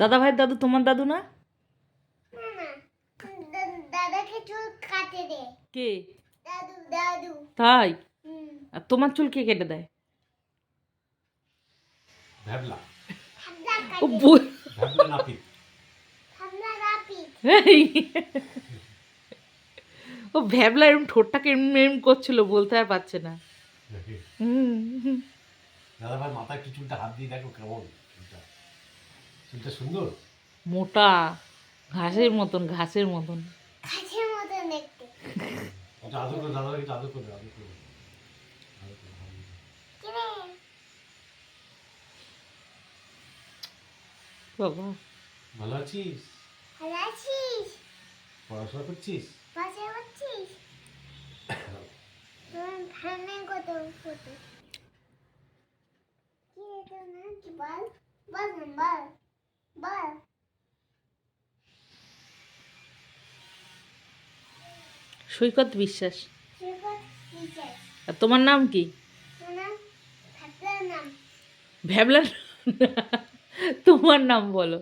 দাদা ভাই দাদু তোমার দাদু না? দাদাকে চুল কাটে দে। কে? দাদু দাদু। তাই? আর তোমার চুল কে কেটে দেয়? ভ্যাবলা। ও ভ্যাবলা নাপিত। ও ভ্যাবলা এরম ঠোঁটটাকে এরম এরম করছিল বলতে আর পারছে না। হুম। দাদা ভাই মাথায় চুলটা হাত দিয়ে দেখো কেমন। চুলটা সুন্দর। মোটা ঘাসের মতন ঘাসের মতন। কাছের মতো দেখতে আচ্ছা আদর করে দাদা একটু আদর করে আদর করে। বাবা। ভালো আছিস? ভালো আছিস? পড়াশোনা করছিস? কত কি কি? বল বল বল। সৈকত বিশ্বাস। আর তোমার নাম কি? ভ্যাবলা তোমার নাম বলো।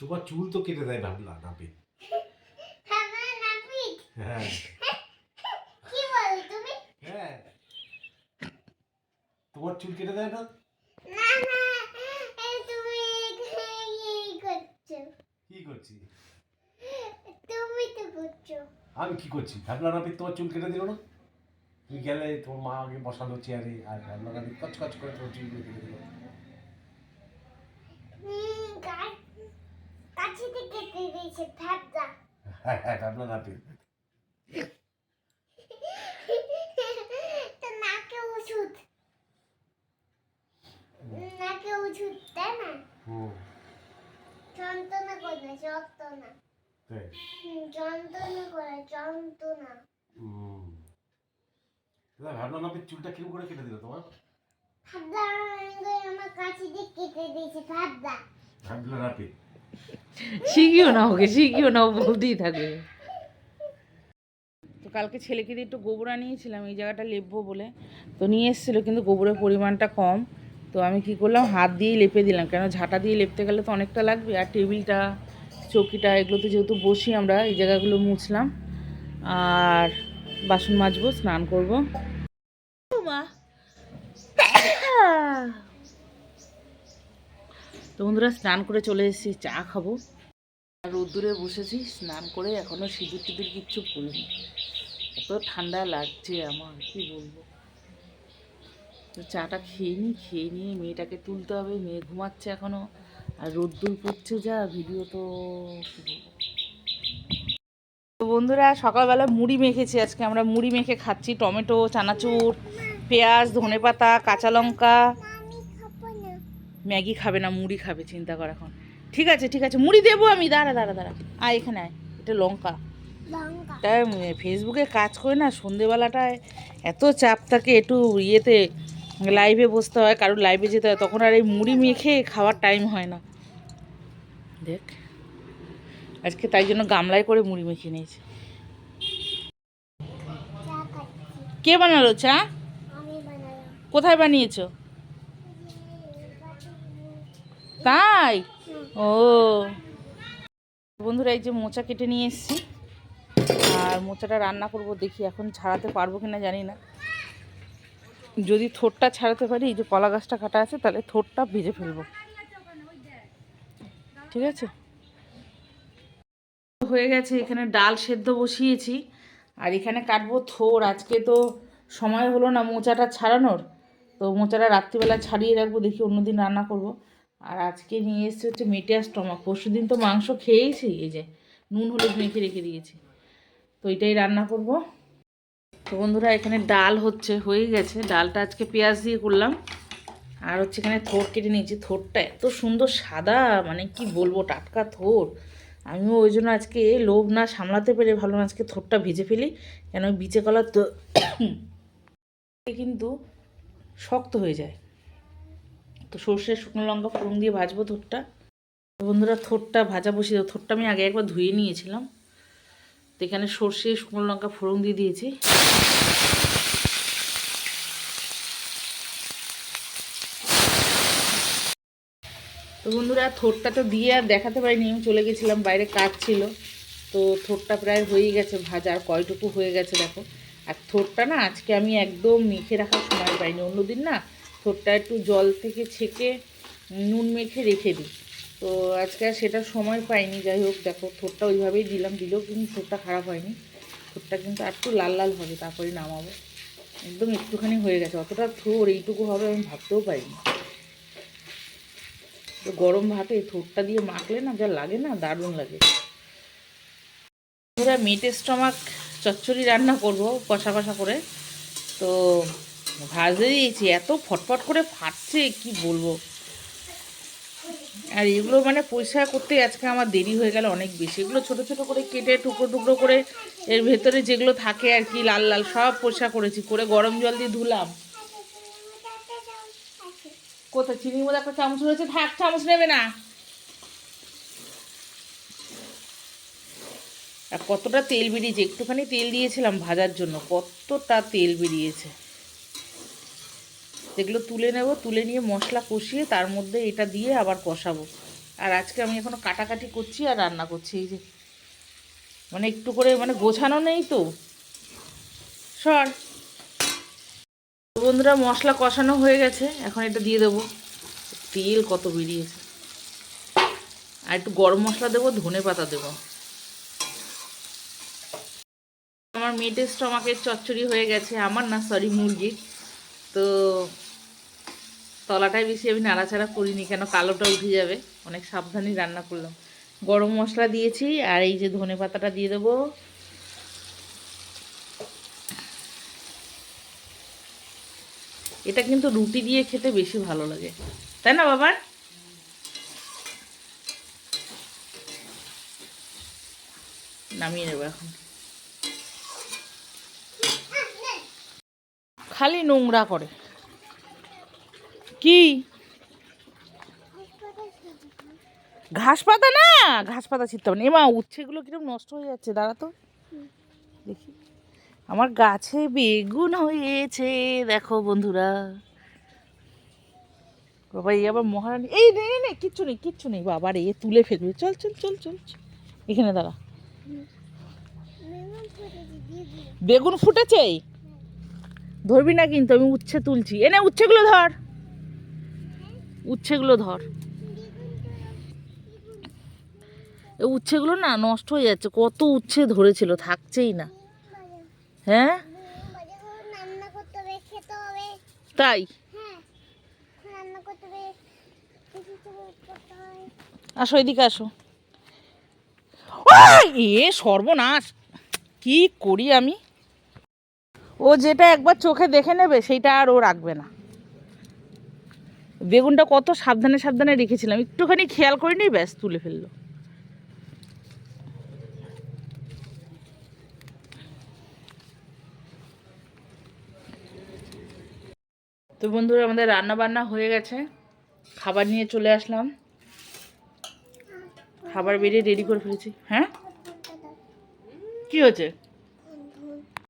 তোমার চুল তো কেটে দেয় ভ্যাবলা নাপিত হ্যাঁ। কি বল তুমি? হ্যাঁ। তোমার চুল কেটে দেয় না না এই তুমি এই করছ কি করছি তুমি তো করছ আমি কী করছি? ভ্যাবলা নাপিত তোমার চুল কেটে দিল না? তুমি গেলে তোমার মা আগে বসালো চেয়ারে আর ভ্যাবলা নাপিত কচ কচ করে তোমার চুল কেটে দিল। হুম, গা- কাছে থেকে কেটে দিয়েছে ভাবনা হ্যাঁ হ্যাঁ ভ্যাবলা নাপিত তো নাকে ওষুধ নাকে ওষুধ তাই না হুম যন্ত্রণা করে যন্ত্রণা তাই হুম, যন্ত্রণা করে যন্ত্রণা হুম দাদা ভ্যাবলা নাপিত চুলটা কিরম করে কেটে দিল তোমার? ভাবনা আমার কাছে দিয়ে কেটে দিয়েছে ভাবনা ভ্যাবলা নাপিত শিখিও না ওকে শিখিও না ও বলতেই থাকবে। তো কালকে ছেলেকে দিয়ে একটু গোবর আনিয়েছিলাম এই জায়গাটা লেপবো বলে। তো নিয়ে এসেছিল কিন্তু গোবরের পরিমাণটা কম। তো আমি কি করলাম হাত দিয়েই লেপে দিলাম কেন ঝাঁটা দিয়ে লেপতে গেলে তো অনেকটা লাগবে। আর টেবিলটা চৌকিটা এগুলোতে যেহেতু বসি আমরা এই জায়গাগুলো মুছলাম। আর বাসন মাজবো স্নান করব। মা। তো বন্ধুরা স্নান করে চলে এসেছি চা খাব। আর রোদ্দুরে বসেছি স্নান করে এখনও সিঁদুর টিদুর কিচ্ছু পড়িনি। এত ঠান্ডা লাগছে আমার কি বলব। তো চাটা খেয়ে নিই খেয়ে নিয়ে মেয়েটাকে তুলতে হবে মেয়ে ঘুমাচ্ছে এখনও। আর রোদ্দুর পড়ছে যা ভিডিও তো কি বলব। তো বন্ধুরা সকালবেলা মুড়ি মেখেছি আজকে। আমরা মুড়ি মেখে খাচ্ছি টমেটো চানাচুর পেঁয়াজ ধনেপাতা কাঁচা লঙ্কা। ম্যাগি খাবে না মুড়ি খাবে চিন্তা কর এখন। ঠিক আছে ঠিক আছে মুড়ি দেবো আমি দাঁড়া দাঁড়া দাঁড়া। আয় এখানে আয় এটা লঙ্কা। লঙ্কা। তাই ফেসবুকে কাজ করে না সন্ধেবেলাটায় এত চাপ থাকে একটু ইয়েতে লাইভে বসতে হয় কারোর লাইভে যেতে হয় তখন আর এই মুড়ি মেখে খাওয়ার টাইম হয় না। দেখ। আজকে তাই জন্য গামলায় করে মুড়ি মেখে নিয়েছে। কে বানালো চা? কোথায় বানিয়েছো? তাই? ও। বন্ধুরা এই যে মোচা কেটে নিয়ে এসেছি। আর মোচাটা রান্না করব দেখি এখন ছাড়াতে পারব কিনা জানি না। যদি থোরটা ছাড়াতে পারি এই যে কলা গাছটা কাটা আছে তাহলে থোরটা ভেজে ফেলব। ঠিক আছে? হয়ে গেছে, এখানে ডাল সেদ্ধ বসিয়েছি। আর এখানে কাটবো থোর, আজকে তো সময় হলো না মোচাটা ছাড়ানোর। তো মোচাটা রাত্রিবেলা ছাড়িয়ে রাখব, দেখি অন্যদিন রান্না করব। আর আজকে নিয়ে এসেছি হচ্ছে মেটিয়া স্টমাক। পরশু দিন তো মাংস খেয়েইছি, এই যে নুন, হলুদ মেখে রেখে দিয়েছি। তো এটাই রান্না করব। তো বন্ধুরা, এখানে ডাল হচ্ছে, হয়ে গেছে। ডালটা আজকে পেঁয়াজ দিয়ে করলাম। আর হচ্ছে এখানে থোর কেটে নিয়েছি। থোরটা এত সুন্দর সাদা মানে কি বলব, টাটকা থোর। আমিও ওই জন্য আজকে লোভ না সামলাতে পেরে ভাবলাম আজকে থোটটা ভেজে ফেলি, কেন বিচে কলার তো কিন্তু শক্ত হয়ে যায়। তো সর্ষে শুকনো লঙ্কা ফোড়ন দিয়ে ভাজবো থোটটা বন্ধুরা থোটটা ভাজা বসিয়ে দেবো থোটটা আমি আগে একবার ধুয়ে নিয়েছিলাম। তো এখানে সর্ষে শুকনো লঙ্কা ফোড়ন দিয়ে দিয়েছি। তো বন্ধুরা থোরটা তো দিয়ে আর দেখাতে পারিনি, আমি চলে গেছিলাম, বাইরে কাজ ছিল। তো থোরটা প্রায় হয়েই গেছে, ভাজা আর কয়টুকু হয়ে গেছে, দেখো। আর থোরটা না, আজকে আমি একদম মেখে রাখার সময় পাইনি। অন্যদিন না থোরটা একটু জল থেকে ছেঁকে নুন মেখে রেখে দিই। তো আজকে আর সেটা সময় পাইনি, যাই হোক, দেখো থোরটা ওইভাবেই দিলাম, দিলেও কিন্তু থোরটা খারাপ হয়নি। থোরটা কিন্তু আর একটু লাল লাল হবে, তারপরে নামাবো। একদম একটুখানি হয়ে গেছে, অতটা থোর এইটুকু হবে আমি ভাবতেও পারিনি। গরম ভাতে থোরটা দিয়ে মাখলে না যা লাগে না, দারুণ লাগে। পুরা মেটে স্টমাক চচ্চড়ি রান্না করব, কষা কষা করে। তো ভাজতে দিয়েছি, এত ফটফট করে ফাটছে, কি বলব? আর এগুলো মানে পরিষ্কার করতে আজকে আমার দেরি হয়ে গেল অনেক বেশি। এগুলো ছোট ছোট করে কেটে টুকরো টুকরো করে এর ভেতরে যেগুলো থাকে আর কি, লাল লাল সব পরিষ্কার করেছি, করে গরম জল দিয়ে ধুলাম। কোথায় চিনির মধ্যে একটা চামচ রয়েছে? থাক, চামচ নেবে না। আর কতটা তেল বেরিয়েছে? একটুখানি তেল দিয়েছিলাম ভাজার জন্য। কতটা তেল বেরিয়েছে? যেগুলো তুলে নেব, তুলে নিয়ে মশলা কষিয়ে তার মধ্যে এটা দিয়ে আবার কষাবো। আর আজকে আমি এখনও কাটাকাটি করছি আর রান্না করছি। এই যে মানে একটু করে মানে গোছানো নেই তো। সর। বন্ধুরা মশলা কষানো হয়ে গেছে, এখন এটা দিয়ে দেবো। তেল কত বেরিয়েছে। আর একটু গরম মশলা দেবো, ধনে পাতা দেবো। আমার মেয়েদের স্টমাকের চচ্চড়ি হয়ে গেছে, আমার না সরি মুরগির তো তলাটাই বেশি আমি নাড়াচাড়া করিনি, কেন কালোটা উঠে যাবে, অনেক সাবধানে রান্না করলাম। গরম মশলা দিয়েছি, আর এই যে ধনে পাতাটা দিয়ে দেবো। এটা কিন্তু রুটি দিয়ে খেতে বেশি ভালো লাগে। তাই না বাবার নামিয়ে নেব এখন। খালি নোংরা করে। কি? ঘাস পাতা না? ঘাস পাতা ছিটতে হবে না। এমা উচ্ছেগুলো কীরকম নষ্ট হয়ে যাচ্ছে, দাঁড়া তো। দেখি। আমার গাছে বেগুন হয়েছে দেখো বন্ধুরা। বাবা এই আবার মহারানী এই নে নে, কিচ্ছু নেই কিচ্ছু নেই বাবা রে এ তুলে ফেলবে। চল চল চল চল। এখানে দাঁড়া। বেগুন ফুটেছে? ধরবি না কিন্তু আমি উচ্ছে তুলছি। এনে উচ্ছেগুলো ধর। উচ্ছেগুলো ধর। উচ্ছেগুলো না নষ্ট হয়ে যাচ্ছে কত উচ্ছে ধরেছিল থাকছেই না। হ্যাঁ? তাই? আসো এদিকে আসো। এ সর্বনাশ। কি করি আমি? ও যেটা একবার চোখে দেখে নেবে, সেইটা আর ও রাখবে না। বেগুনটা কত সাবধানে সাবধানে রেখেছিলাম। একটুখানি খেয়াল করিনি ব্যাস তুলে ফেলল। তো বন্ধুরা, আমাদের রান্না বান্না হয়ে গেছে। খাবার নিয়ে চলে আসলাম। খাবার বেরিয়ে রেডি করে ফেলেছি। হ্যাঁ? কি হয়েছে?